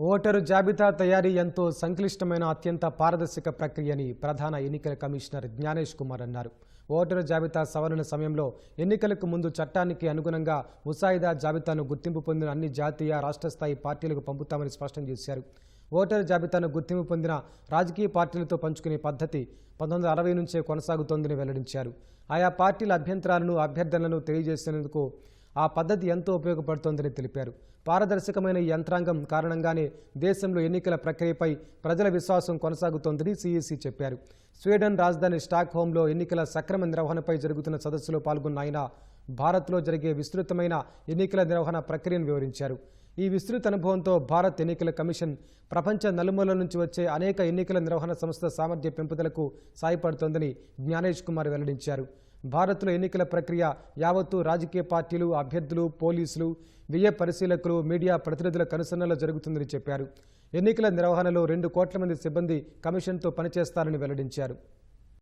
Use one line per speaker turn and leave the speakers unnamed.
Voter జాబితా తయారీ ఎంతో సంక్లిష్టమైన అత్యంత పారదర్శక ప్రక్రియని ప్రధాన ఎన్నికల కమిషనర్ జ్ఞానేష్ కుమార్ అన్నారు. ఓటరు జాబితా సవరణ సమయంలో ఎన్నికలకు ముందు చట్టానికి అనుగుణంగా ముసాయిదా జాబితాను గుర్తింపు పొందిన అన్ని జాతీయ రాష్ట్ర స్థాయి పార్టీలకు పంపుతామని స్పష్టం చేశారు. ఓటరు జాబితాను గుర్తింపు పొందిన రాజకీయ పార్టీలతో పంచుకునే పద్ధతి పంతొమ్మిది అరవై నుంచే కొనసాగుతోందని వెల్లడించారు. ఆయా పార్టీల అభ్యంతరాలను అభ్యర్థనలను తెలియజేసేందుకు ఆ పద్ధతి ఎంతో ఉపయోగపడుతోందని తెలిపారు. పారదర్శకమైన ఈ యంత్రాంగం కారణంగానే దేశంలో ఎన్నికల ప్రక్రియపై ప్రజల విశ్వాసం కొనసాగుతోందని సీఈసీ చెప్పారు. స్వీడన్ రాజధాని స్టాక్ హోంలో ఎన్నికల సక్రమ నిర్వహణపై జరుగుతున్న సదస్సులో పాల్గొన్న ఆయన భారత్లో జరిగే విస్తృతమైన ఎన్నికల నిర్వహణ ప్రక్రియను వివరించారు. ఈ విస్తృత అనుభవంతో భారత్ ఎన్నికల కమిషన్ ప్రపంచ నలుమూలల నుంచి వచ్చే అనేక ఎన్నికల నిర్వహణ సంస్థ సామర్థ్య పెంపుదలకు సాయపడుతోందని జ్ఞానేష్ కుమార్ వెల్లడించారు. భారత్లో ఎన్నికల ప్రక్రియ యావత్తు రాజకీయ పార్టీలు అభ్యర్థులు పోలీసులు వ్యయ పరిశీలకులు మీడియా ప్రతినిధుల కనుసన్నలో జరుగుతుందని చెప్పారు. ఎన్నికల నిర్వహణలో రెండు కోట్ల మంది సిబ్బంది కమిషన్తో పనిచేస్తారని వెల్లడించారు.